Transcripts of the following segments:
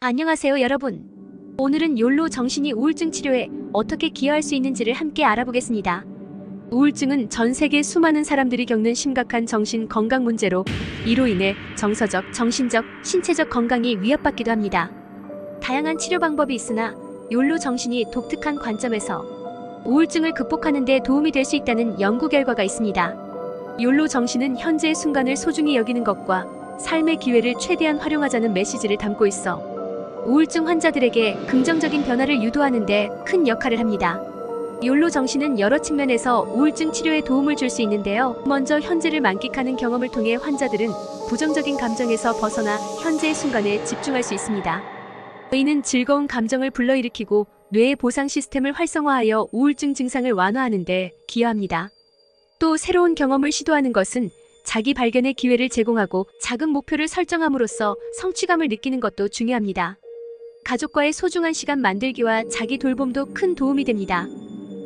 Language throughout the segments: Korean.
안녕하세요, 여러분. 오늘은 욜로 정신이 우울증 치료에 어떻게 기여할 수 있는지를 함께 알아보겠습니다. 우울증은 전 세계 수많은 사람들이 겪는 심각한 정신 건강 문제로 이로 인해 정서적, 정신적, 신체적 건강이 위협받기도 합니다. 다양한 치료 방법이 있으나 욜로 정신이 독특한 관점에서 우울증을 극복하는 데 도움이 될 수 있다는 연구 결과가 있습니다. 욜로 정신은 현재의 순간을 소중히 여기는 것과 삶의 기회를 최대한 활용하자는 메시지를 담고 있어 우울증 환자들에게 긍정적인 변화를 유도하는 데 큰 역할을 합니다. 욜로 정신은 여러 측면에서 우울증 치료에 도움을 줄 수 있는데요. 먼저 현재를 만끽하는 경험을 통해 환자들은 부정적인 감정에서 벗어나 현재의 순간에 집중할 수 있습니다. 이는 즐거운 감정을 불러일으키고 뇌의 보상 시스템을 활성화하여 우울증 증상을 완화하는 데 기여합니다. 또 새로운 경험을 시도하는 것은 자기 발견의 기회를 제공하고 작은 목표를 설정함으로써 성취감을 느끼는 것도 중요합니다. 가족과의 소중한 시간 만들기와 자기 돌봄도 큰 도움이 됩니다.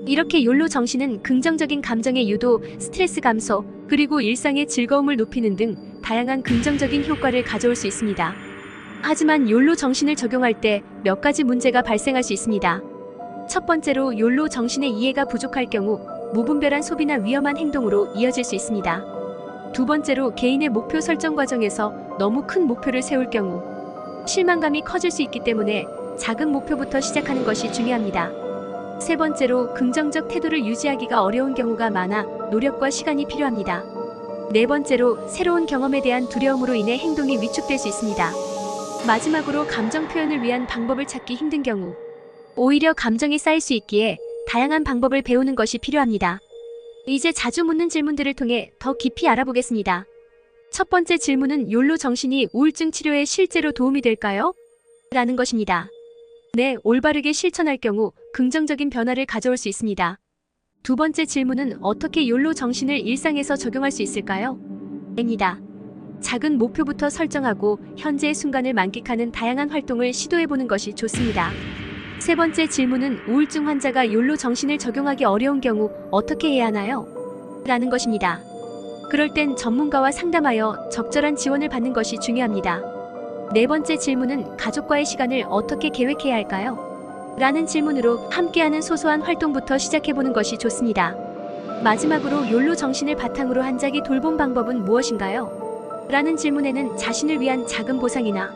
이렇게 욜로 정신은 긍정적인 감정의 유도, 스트레스 감소, 그리고 일상의 즐거움을 높이는 등 다양한 긍정적인 효과를 가져올 수 있습니다. 하지만 욜로 정신을 적용할 때 몇 가지 문제가 발생할 수 있습니다. 첫 번째로 욜로 정신의 이해가 부족할 경우 무분별한 소비나 위험한 행동으로 이어질 수 있습니다. 두 번째로 개인의 목표 설정 과정에서 너무 큰 목표를 세울 경우 실망감이 커질 수 있기 때문에 작은 목표부터 시작하는 것이 중요합니다. 세 번째로 긍정적 태도를 유지하기가 어려운 경우가 많아 노력과 시간이 필요합니다. 네 번째로 새로운 경험에 대한 두려움으로 인해 행동이 위축될 수 있습니다. 마지막으로 감정 표현을 위한 방법을 찾기 힘든 경우 오히려 감정이 쌓일 수 있기에 다양한 방법을 배우는 것이 필요합니다. 이제 자주 묻는 질문들을 통해 더 깊이 알아보겠습니다. 첫 번째 질문은 욜로 정신이 우울증 치료에 실제로 도움이 될까요? 라는 것입니다. 네, 올바르게 실천할 경우 긍정적인 변화를 가져올 수 있습니다. 두 번째 질문은 어떻게 욜로 정신을 일상에서 적용할 수 있을까요? 입니다. 작은 목표부터 설정하고 현재의 순간을 만끽하는 다양한 활동을 시도해보는 것이 좋습니다. 세 번째 질문은 우울증 환자가 욜로 정신을 적용하기 어려운 경우 어떻게 해야 하나요? 라는 것입니다. 그럴 땐 전문가와 상담하여 적절한 지원을 받는 것이 중요합니다. 네 번째 질문은 가족과의 시간을 어떻게 계획해야 할까요? 라는 질문으로 함께하는 소소한 활동부터 시작해보는 것이 좋습니다. 마지막으로 욜로 정신을 바탕으로 한 자기 돌봄 방법은 무엇인가요? 라는 질문에는 자신을 위한 작은 보상이나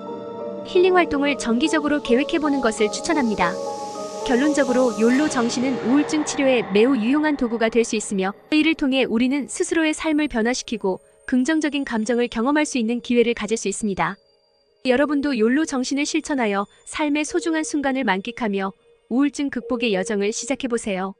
힐링 활동을 정기적으로 계획해보는 것을 추천합니다. 결론적으로 욜로 정신은 우울증 치료에 매우 유용한 도구가 될 수 있으며 이를 통해 우리는 스스로의 삶을 변화시키고 긍정적인 감정을 경험할 수 있는 기회를 가질 수 있습니다. 여러분도 욜로 정신을 실천하여 삶의 소중한 순간을 만끽하며 우울증 극복의 여정을 시작해보세요.